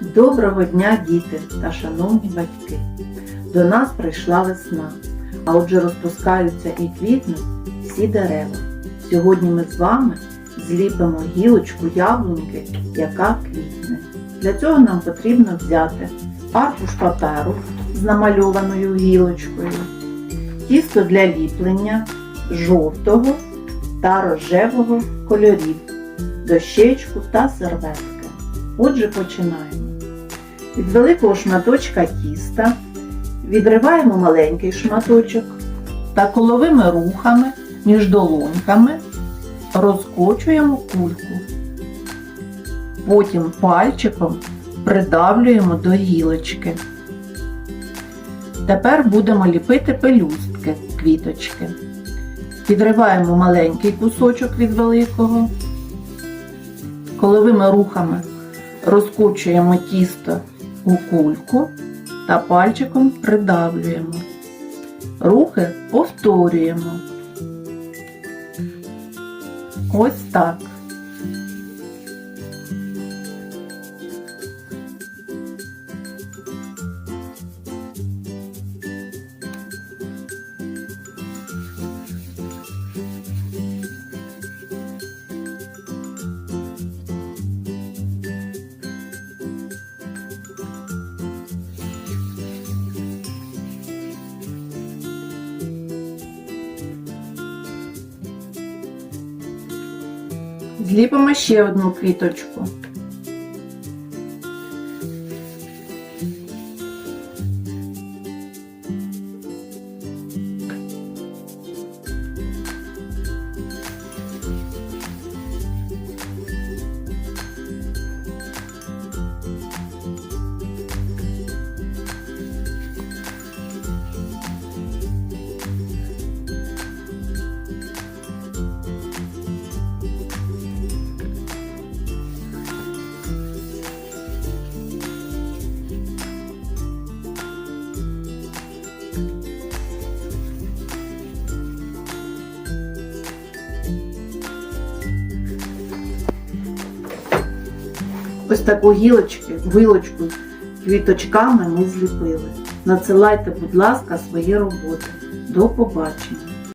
Доброго дня, діти та шановні батьки! До нас прийшла весна, а отже розпускаються і квітнуть всі дерева. Сьогодні ми з вами зліпимо гілочку яблуньки, яка квітне. Для цього нам потрібно взяти аркуш паперу з намальованою гілочкою, тісто для ліплення жовтого та рожевого кольорів, дощечку та серветки. Отже, починаємо. Від великого шматочка тіста відриваємо маленький шматочок та коловими рухами між долоньками розкочуємо кульку. Потім пальчиком придавлюємо до гілочки. Тепер будемо ліпити пелюстки квіточки. Відриваємо маленький кусочок від великого. Коловими рухами розкочуємо тісто у кульку та пальчиком придавлюємо. Рухи повторюємо. Ось так. Зліпимо ще одну квіточку. Ось таку гілочку, вилочку квіточками ми зліпили. Надсилайте, будь ласка, свої роботи. До побачення!